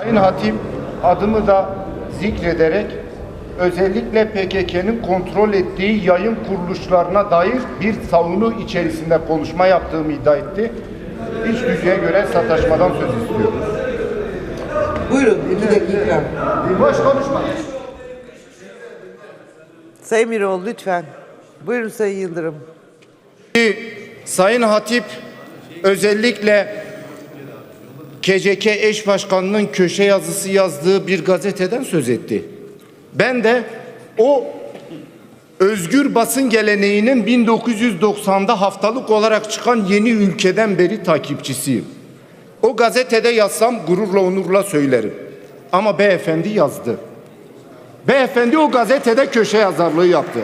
Sayın Hatip adımı da zikrederek özellikle PKK'nın kontrol ettiği yayın kuruluşlarına dair bir savunu içerisinde konuşma yaptığımı iddia etti. İç düzeye göre sataşmadan söz istiyorum. Buyurun iki dakika. Boş konuşma. Sayın Miroğlu lütfen. Buyurun Sayın Yıldırım. Sayın Hatip özellikle KCK eş başkanının köşe yazısı yazdığı bir gazeteden söz etti. Ben de o özgür basın geleneğinin 1990'da haftalık olarak çıkan yeni ülkeden beri takipçisiyim. O gazetede yazsam gururla onurla söylerim. Ama beyefendi yazdı. Beyefendi o gazetede köşe yazarlığı yaptı.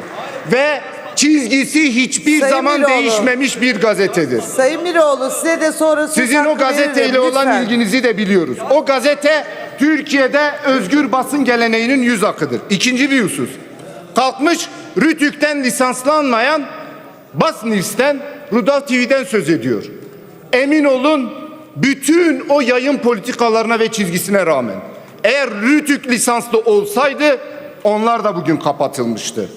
Ve çizgisi hiçbir Sayın zaman Miroğlu. değişmemiş bir gazetedir. Sayın Miroğlu size de sonra Sizin o gazeteyle veririm, olan lütfen. ilginizi de biliyoruz. O gazete Türkiye'de özgür basın geleneğinin yüz akıdır. İkinci bir husus. Kalkmış Rütük'ten lisanslanmayan Basnivs'ten Rudal TV'den söz ediyor. Emin olun bütün o yayın politikalarına ve çizgisine rağmen eğer Rütük lisanslı olsaydı onlar da bugün kapatılmıştı.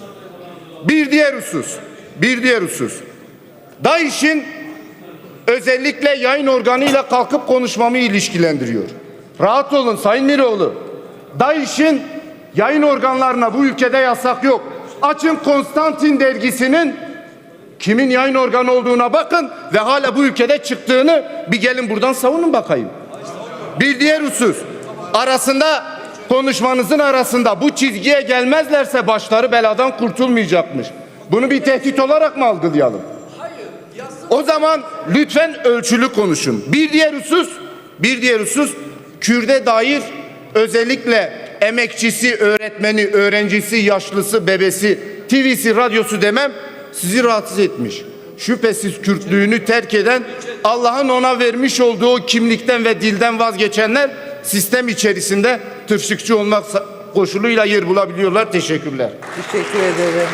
Bir diğer husus, bir diğer husus. DAEŞ'in özellikle yayın organıyla kalkıp konuşmamı ilişkilendiriyor. Rahat olun Sayın Miroğlu. DAEŞ'in yayın organlarına bu ülkede yasak yok. Açın Konstantin dergisinin kimin yayın organı olduğuna bakın ve hala bu ülkede çıktığını bir gelin buradan savunun bakayım. Bir diğer husus arasında konuşmanızın arasında bu çizgiye gelmezlerse başları beladan kurtulmayacakmış. Bunu bir tehdit olarak mı algılayalım? O zaman lütfen ölçülü konuşun. Bir diğer husus, bir diğer husus Kürde dair özellikle emekçisi, öğretmeni, öğrencisi, yaşlısı, bebesi, TV'si, radyosu demem sizi rahatsız etmiş. Şüphesiz Kürtlüğünü terk eden, Allah'ın ona vermiş olduğu kimlikten ve dilden vazgeçenler sistem içerisinde tırşıkçı olmak koşuluyla yer bulabiliyorlar. Teşekkürler. Teşekkür ederim.